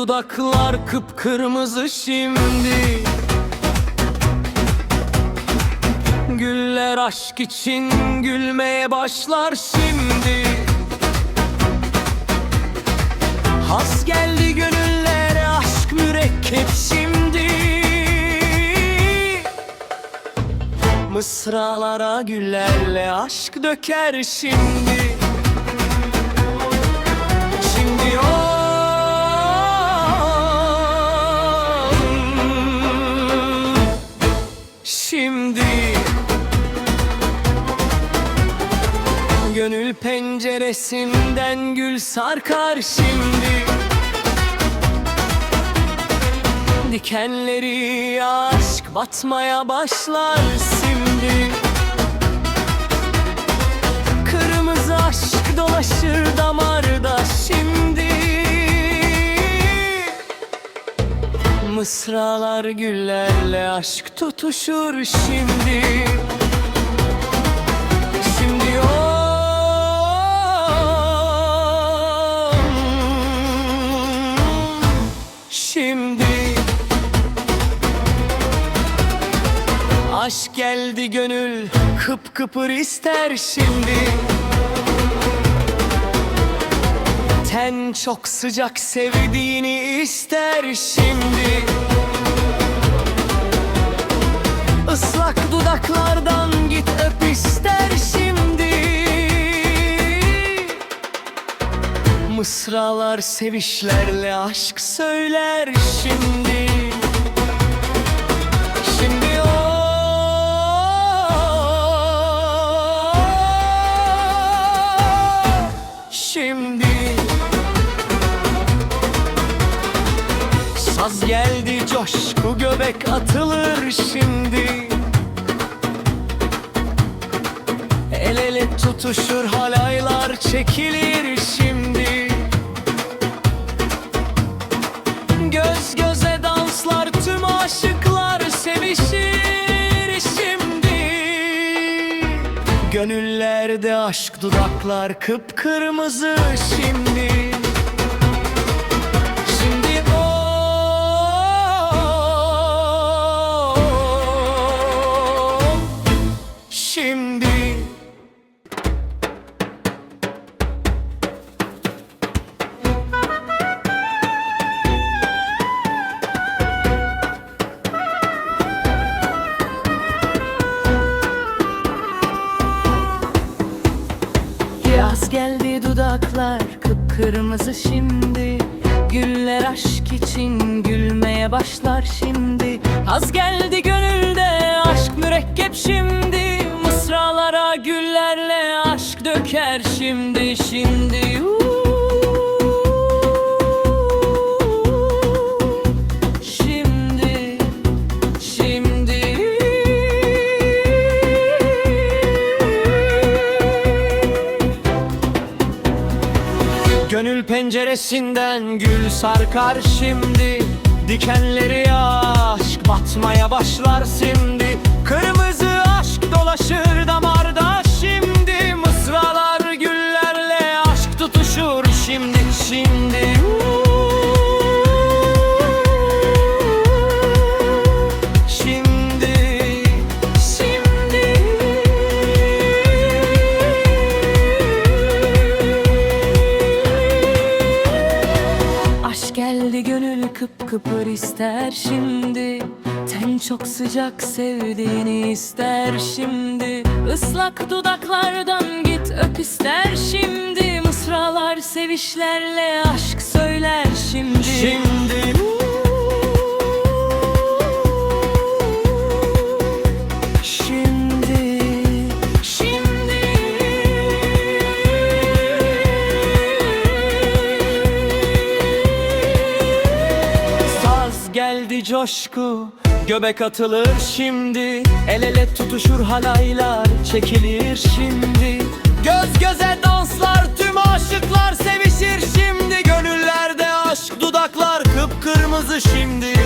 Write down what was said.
Dudaklar kıpkırmızı şimdi. Güller aşk için gülmeye başlar şimdi. Has geldi gönüllere aşk mürekkep şimdi. Mısralara güllerle aşk döker Şimdi Gönül penceresinden gül sarkar şimdi. Dikenleri aşk batmaya başlar şimdi. Kırmızı aşk dolaşır damarda şimdi. Mısralar güllerle aşk tutuşur şimdi Şimdi Aşk geldi gönül kıpkıpır ister şimdi. Ten çok sıcak sevdiğini ister şimdi. Islak dudaklardan Mısralar sevişlerle aşk söyler şimdi. Şimdi o Şimdi. Saz geldi coşku göbek atılır şimdi. El ele tutuşur halaylar çekilir Gönüllerde aşk dudaklar kıpkırmızı şimdi dudaklar kıpkırmızı şimdi. Güller aşk için gülmeye başlar şimdi. Az geldi gönülde aşk mürekkep şimdi. Mısralara güllerle aşk döker şimdi Şimdi penceresinden gül sarkar şimdi. Dikenleri aşk batmaya başlar şimdi. Kırmızı aşk dolaşır damarda kıpkıpır ister şimdi. Ten çok sıcak sevdiğini ister şimdi. Islak dudaklardan git öp ister şimdi. Mısralar sevişlerle aşk söyler Şimdi. Şimdi geldi coşku. Göbek atılır şimdi. El ele tutuşur halaylar Çekilir şimdi. Göz göze danslar Tüm aşıklar sevişir şimdi. Gönüllerde aşk dudaklar Kıpkırmızı şimdi